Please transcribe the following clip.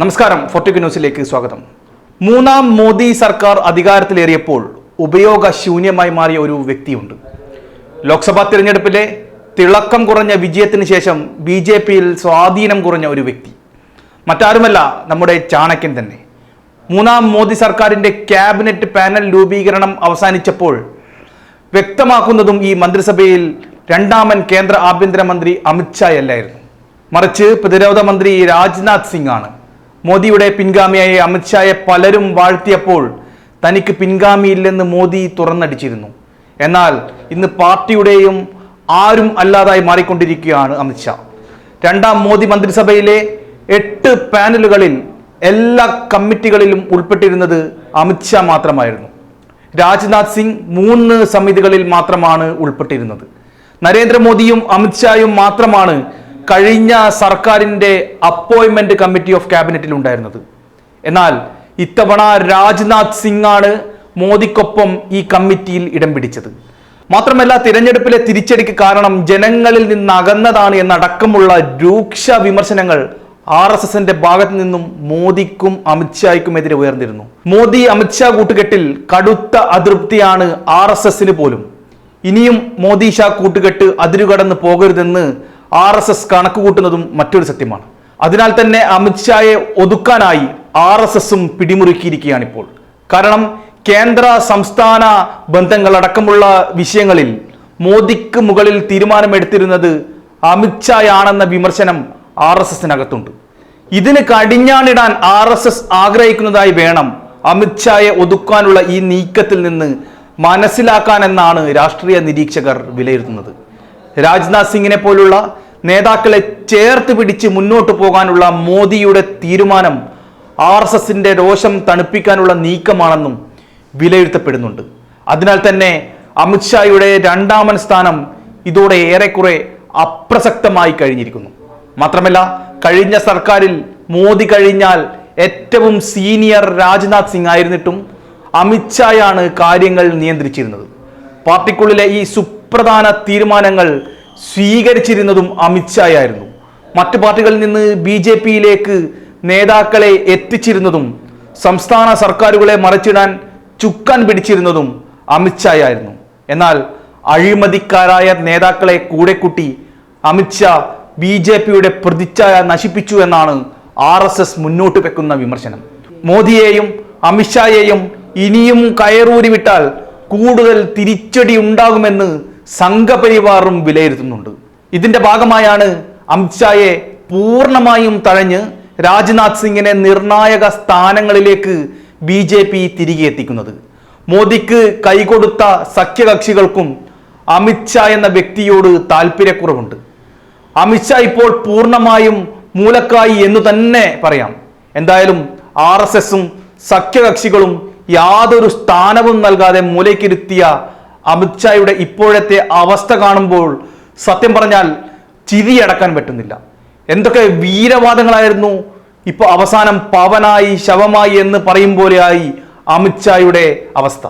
നമസ്കാരം ഫോർട്ടിക് ന്യൂസിലേക്ക് സ്വാഗതം. മൂന്നാം മോദി സർക്കാർ അധികാരത്തിലേറിയപ്പോൾ ഉപയോഗശൂന്യമായി മാറിയ ഒരു വ്യക്തിയുണ്ട്. ലോക്സഭാ തിരഞ്ഞെടുപ്പിലെ തിളക്കം കുറഞ്ഞ വിജയത്തിന് ശേഷം ബി ജെ പിയിൽ സ്വാധീനം കുറഞ്ഞ ഒരു വ്യക്തി. മറ്റാരുമല്ല നമ്മുടെ ചാണക്യൻ തന്നെ. മൂന്നാം മോദി സർക്കാരിന്റെ ക്യാബിനറ്റ് പാനൽ രൂപീകരണം അവസാനിച്ചപ്പോൾ വ്യക്തമാക്കുന്നതും ഈ മന്ത്രിസഭയിൽ രണ്ടാമൻ കേന്ദ്ര ആഭ്യന്തരമന്ത്രി അമിത്ഷായല്ലായിരുന്നു. മറിച്ച് പ്രതിരോധ മന്ത്രി രാജ്നാഥ് സിംഗ് ആണ് മോദിയുടെ പിൻഗാമിയായ അമിത്ഷായെ പലരും വാഴ്ത്തിയപ്പോൾ തനിക്ക് പിൻഗാമിയില്ലെന്ന് മോദി തുറന്നടിച്ചിരുന്നു. എന്നാൽ ഇന്ന് പാർട്ടിയുടെയും ആരും അല്ലാതായി മാറിക്കൊണ്ടിരിക്കുകയാണ് അമിത്ഷാ രണ്ടാം മോദി മന്ത്രിസഭയിലെ എട്ട് പാനലുകളിൽ എല്ലാ കമ്മിറ്റികളിലും ഉൾപ്പെട്ടിരുന്നത് അമിത്ഷാ മാത്രമായിരുന്നു. രാജ്നാഥ് സിംഗ് മൂന്ന് സമിതികളിൽ മാത്രമാണ് ഉൾപ്പെട്ടിരുന്നത്. നരേന്ദ്രമോദിയും അമിത്ഷായും മാത്രമാണ് കഴിഞ്ഞ സർക്കാരിന്റെ അപ്പോയിൻമെന്റ് കമ്മിറ്റി ഓഫ് ക്യാബിനറ്റിൽ ഉണ്ടായിരുന്നത്. എന്നാൽ ഇത്തവണ രാജ്നാഥ് സിംഗ് ആണ് മോദിക്കൊപ്പം ഈ കമ്മിറ്റിയിൽ ഇടം പിടിച്ചത്. മാത്രമല്ല തിരഞ്ഞെടുപ്പിലെ തിരിച്ചടിക്ക് കാരണം ജനങ്ങളിൽ നിന്ന് അകന്നതാണ് എന്നടക്കമുള്ള രൂക്ഷ വിമർശനങ്ങൾ ആർ എസ് എസിന്റെ ഭാഗത്ത് നിന്നും മോദിക്കും അമിത്ഷായ്ക്കും എതിരെ ഉയർന്നിരുന്നു. മോദി അമിത്ഷാ കൂട്ടുകെട്ടിൽ കടുത്ത അതൃപ്തിയാണ് ആർ എസ് എസിന് പോലും. ഇനിയും മോദി ഷാ കൂട്ടുകെട്ട് അതിരുകടന്ന് പോകരുതെന്ന് ആർ എസ് എസ് കണക്ക് കൂട്ടുന്നതും മറ്റൊരു സത്യമാണ്. അതിനാൽ തന്നെ അമിത്ഷായെ ഒതുക്കാനായി ആർ എസ് എസും പിടിമുറുക്കിയിരിക്കുകയാണിപ്പോൾ. കാരണം കേന്ദ്ര സംസ്ഥാന ബന്ധങ്ങളടക്കമുള്ള വിഷയങ്ങളിൽ മോദിക്ക് മുകളിൽ തീരുമാനമെടുത്തിരുന്നത് അമിത്ഷായാണെന്ന വിമർശനം ആർ എസ് എസിനകത്തുണ്ട്. ഇതിന് കടിഞ്ഞാണിടാൻ ആർ എസ് എസ് ആഗ്രഹിക്കുന്നതായി വേണം അമിത്ഷായെ ഒതുക്കാനുള്ള ഈ നീക്കത്തിൽ നിന്ന് മനസ്സിലാക്കാനെന്നാണ് രാഷ്ട്രീയ നിരീക്ഷകർ വിലയിരുത്തുന്നത്. രാജ്നാഥ് സിംഗിനെ പോലുള്ള നേതാക്കളെ ചേർത്ത് പിടിച്ച് മുന്നോട്ട് പോകാനുള്ള മോദിയുടെ തീരുമാനം ആർ എസ് എസിന്റെ രോഷം തണുപ്പിക്കാനുള്ള നീക്കമാണെന്നും വിലയിരുത്തപ്പെടുന്നുണ്ട്. അതിനാൽ തന്നെ അമിത്ഷായുടെ രണ്ടാമൻ സ്ഥാനം ഇതോടെ ഏറെക്കുറെ അപ്രസക്തമായി കഴിഞ്ഞിരിക്കുന്നു. മാത്രമല്ല കഴിഞ്ഞ സർക്കാരിൽ മോദി കഴിഞ്ഞാൽ ഏറ്റവും സീനിയർ രാജ്നാഥ് സിംഗ് ആയിരുന്നിട്ടും അമിത്ഷായാണ് കാര്യങ്ങൾ നിയന്ത്രിച്ചിരുന്നത്. പാർട്ടിക്കുള്ളിലെ ഈ സുപ്രധാന തീരുമാനങ്ങൾ സ്വീകരിച്ചിരുന്നതും അമിത്ഷായായിരുന്നു മറ്റു പാർട്ടികളിൽ നിന്ന് ബി ജെ പിയിലേക്ക് നേതാക്കളെ എത്തിച്ചിരുന്നതും സംസ്ഥാന സർക്കാരുകളെ മറച്ചിടാൻ ചുക്കാൻ പിടിച്ചിരുന്നതും അമിത്ഷായായിരുന്നു എന്നാൽ അഴിമതിക്കാരായ നേതാക്കളെ കൂടെ കൂട്ടി അമിത്ഷാ ബി ജെ പിയുടെ പ്രതിച്ഛായ നശിപ്പിച്ചു എന്നാണ് ആർ എസ് എസ് മുന്നോട്ട് വെക്കുന്ന വിമർശനം. മോദിയെയും അമിത്ഷായെയും ഇനിയും കയറൂരി വിട്ടാൽ കൂടുതൽ തിരിച്ചടി ഉണ്ടാകുമെന്ന് സംഘപരിവാറും വിലയിരുത്തുന്നുണ്ട്. ഇതിന്റെ ഭാഗമായാണ് അമിത്ഷായെ പൂർണമായും തഴഞ്ഞ് രാജ്നാഥ് സിംഗിനെ നിർണായക സ്ഥാനങ്ങളിലേക്ക് ബി ജെ പി തിരികെ എത്തിക്കുന്നത്. മോദിക്ക് കൈകൊടുത്ത സഖ്യകക്ഷികൾക്കും അമിത്ഷാ എന്ന വ്യക്തിയോട് താല്പര്യക്കുറവുണ്ട് അമിത്ഷാ ഇപ്പോൾ പൂർണമായും മൂലക്കായി എന്ന് തന്നെ പറയാം. എന്തായാലും ആർ എസ് എസും സഖ്യകക്ഷികളും യാതൊരു സ്ഥാനവും നൽകാതെ മൂലയ്ക്കിരുത്തിയ അമിത്ഷായുടെ ഇപ്പോഴത്തെ അവസ്ഥ കാണുമ്പോൾ സത്യം പറഞ്ഞാൽ ചിരിയടക്കാൻ പറ്റുന്നില്ല. എന്തൊക്കെ വീരവാദങ്ങളായിരുന്നു. ഇപ്പോൾ അവസാനം പവനായി ശവമായി എന്ന് പറയും പോലെയായി അമിത്ഷായുടെ അവസ്ഥ.